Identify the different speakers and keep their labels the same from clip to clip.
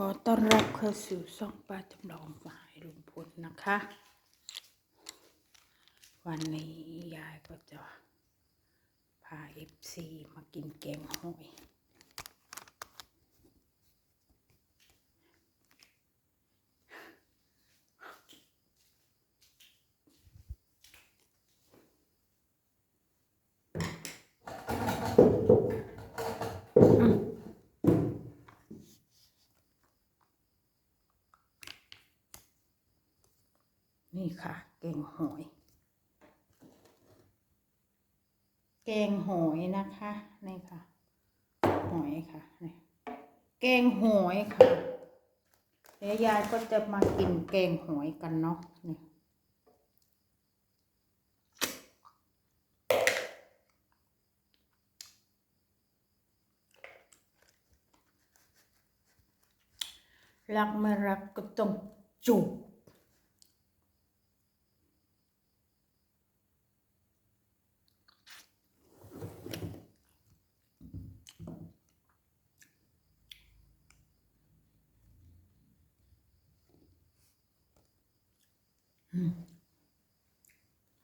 Speaker 1: ขอต้อนรับเข้าสู่ซ่องป้าจำลองฝ่ายลุงพลนะคะ วันนี้ยายก็จะพาเอฟซีมากินแกงหอย นี่ค่ะ แกงหอย แกงหอยนะคะ นี่ค่ะ หอยค่ะนี่แกงหอยค่ะเดี๋ยวยายก็จะมากินแกงหอยกันเนาะนี่รักไม่รักก็ต้องจูบ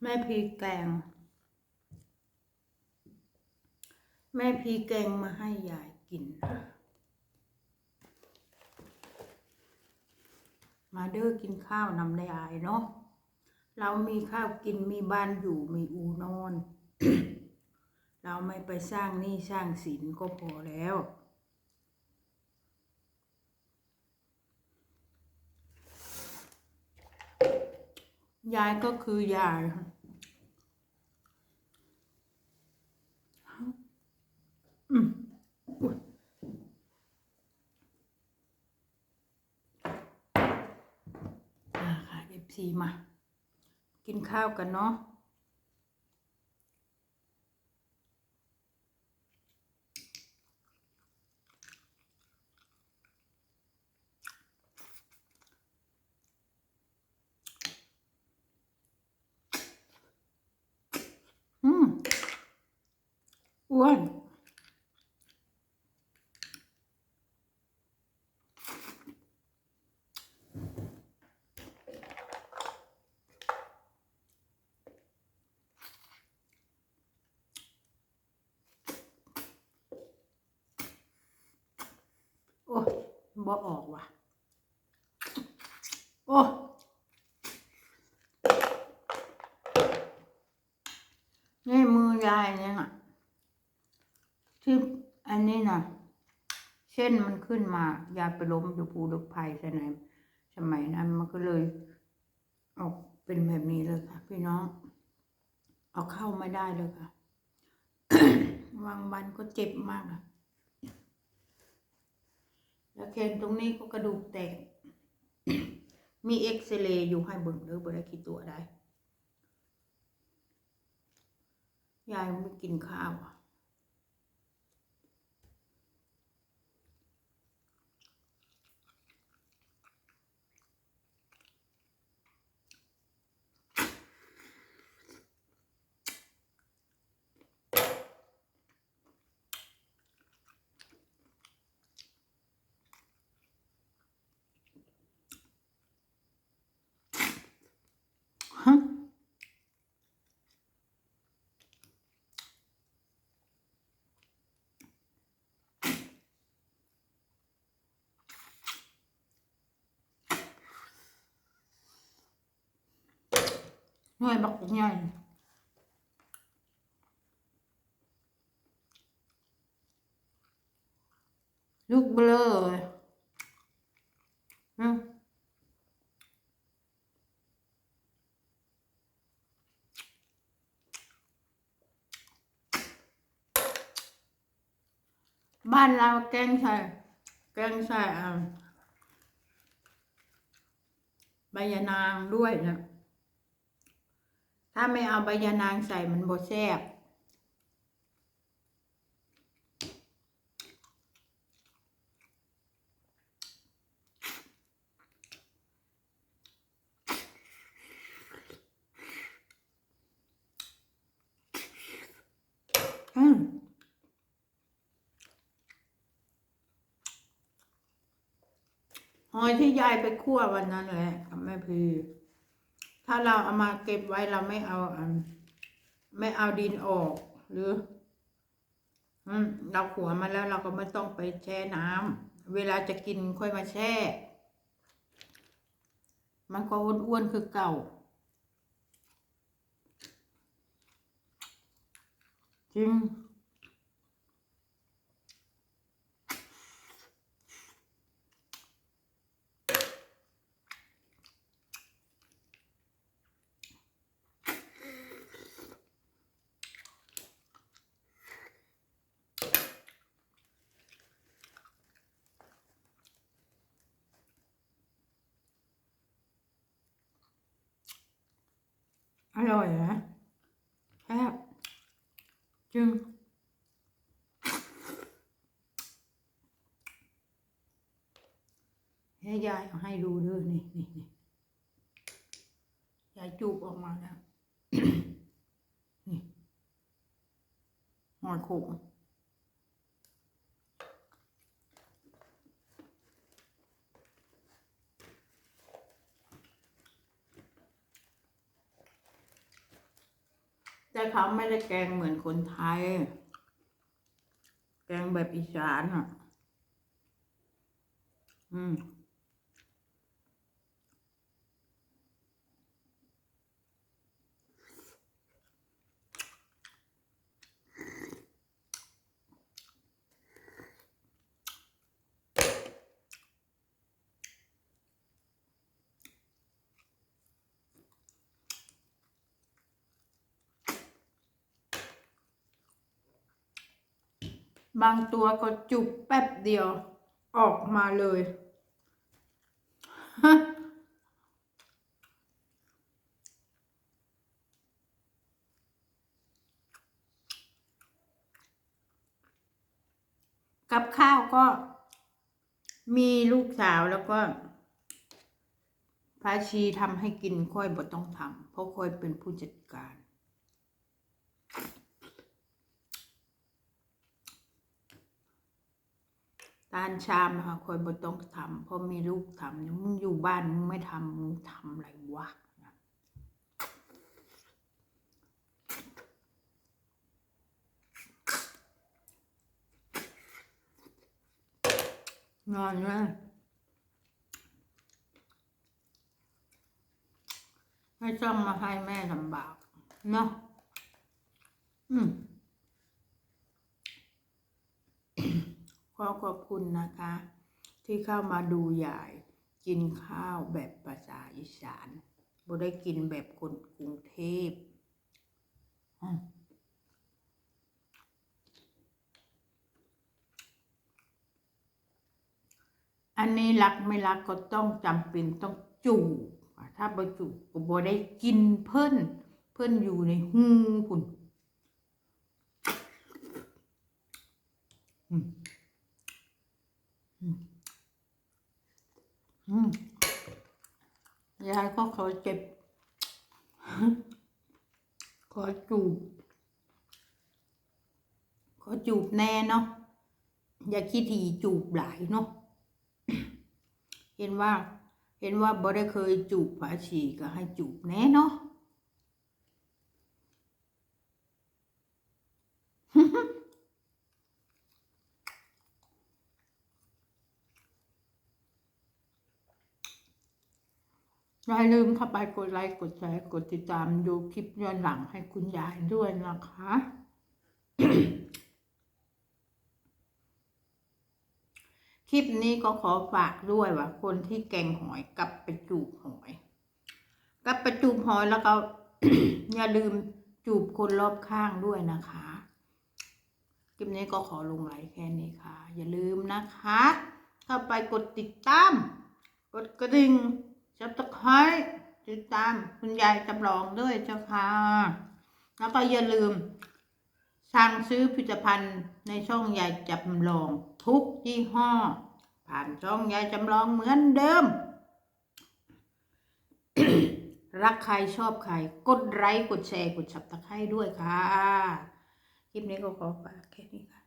Speaker 1: แม่พีแกง แม่พีแกงมาให้ยายกิน มาเด้อกินข้าวนำได้อายเนาะเรามีข้าวกินมีบ้านอยู่มีอูนอน เราไม่ไปสร้างหนี้สร้างสินก็พอแล้ว ยายก็คือยายค่ะอืมอุ๊ยอ่าค่ะเอฟซีมา กินข้าวกันเนาะ อืม อ้วนโอ้บ่ออกว่ะ โอ้ยนี่มือยายเนี่ยน่ะ ที่อันนี้น่ะ เช่นมันขึ้นมา ยาไปล้มอยู่ภูลึกภัยใช่ไหมสมัยนั้นมันก็เลยออกเป็นแบบนี้เลยค่ะ พี่น้อง เอาเข้าไม่ได้เลยค่ะวางบันก็เจ็บมากอะแล้วแขนตรงนี้ก็กระดูกแตก มีเอ็กซเรย์อยู่ให้เบิ่งเด้อบ่ได้คิดตัวได้ ยายไม่กินข้าวอะ ฮะ หน่วยบักใหญ่ลูกเบลอเลยอืมบ้านเราแกงใส่แกงใส่ใบยะนางด้วยนะ ถ้าไม่เอาใบยะนางใส่มันบดแซ่บอืมหอยที่ยายไปคั่ววันนั้นแหละกับแม่พี ถ้าเราเอามาเก็บไว้เราไม่เอาไม่เอาดินออก หรือเราขัวมาแล้วเราก็ไม่ต้องไปแช่น้ำเวลาจะกินค่อยมาแช่ มันก็อ้วนๆคือเก่า จริง อร่อยนะแซ่บจึงให้ยายเอาให้ดูด้วยนี่นี่นี่ยายจูบออกมาแล้วนี่หอยขม แต่เขาไม่ได้แกงเหมือนคนไทย แกงแบบอีสานอะ อืม บางตัวก็จุบแป๊บเดียว ออกมาเลย กับข้าวก็มีลูกสาวแล้วก็พาชีทำให้กินค่อยบ่ต้องทำเพราะค่อยเป็นผู้จัดการ ตานชามนะคะคอยบ่ต้องทำเพราะมีลูกทำเนี่ยมึงอยู่บ้านมึงไม่ทำมึงทำอะไรวะนอนเลยไม่ต้องมาให้แม่ลำบากเนาะอืม ข อขอบคุณนะคะ ที่เข้ามาดูยาย กินข้าวแบบภาษาอีสานบ่ได้กินแบบคนกรุงเทพอันนี้รักไม่รักก็ต้องจำเป็นต้องจูบถ้าบ่จูบก็บ่ได้กินเพิ่นเพิ่นอยู่ในหูคุณอืม อืมยาย ก็ขอเจ็บ ขอจูบ ขอจูบแน่เนาะ อย่าคิดทีจูบหลายเนาะ เห็นว่า เห็นว่าบ่ได้เคยจูบผาฉีก็ให้จูบแน่เนาะ อย่าลืมเข้าไปกดไลค์กดแชร์กดติดตามดูคลิปย้อนหลังให้คุณยายด้วยนะคะ คลิปนี้ก็ขอฝากด้วยว่า คนที่แกงหอยกลับไปจูบหอยกลับไปจูบหอยแล้วก็ อย่าลืมจูบคนรอบข้างด้วยนะคะคลิปนี้ก็ขอลงไลค์แค่นี้ค่ะ อย่าลืมนะคะ เข้าไปกดติดตาม กดกระดิ่ง จับตะไคร้ติดตามคุณยายจำลองด้วยเจ้าค่ะ แล้วก็อย่าลืม สั่งซื้อผลิตภัณฑ์ในช่องยายจำลอง ทุกยี่ห้อ ผ่านช่องยายจำลองเหมือนเดิม รักใครชอบใคร กดไลค์กดแชร์กดฉับตะไคร้ด้วยค่ะ คลิปนี้ก็ขอฝากแค่นี้ค่ะ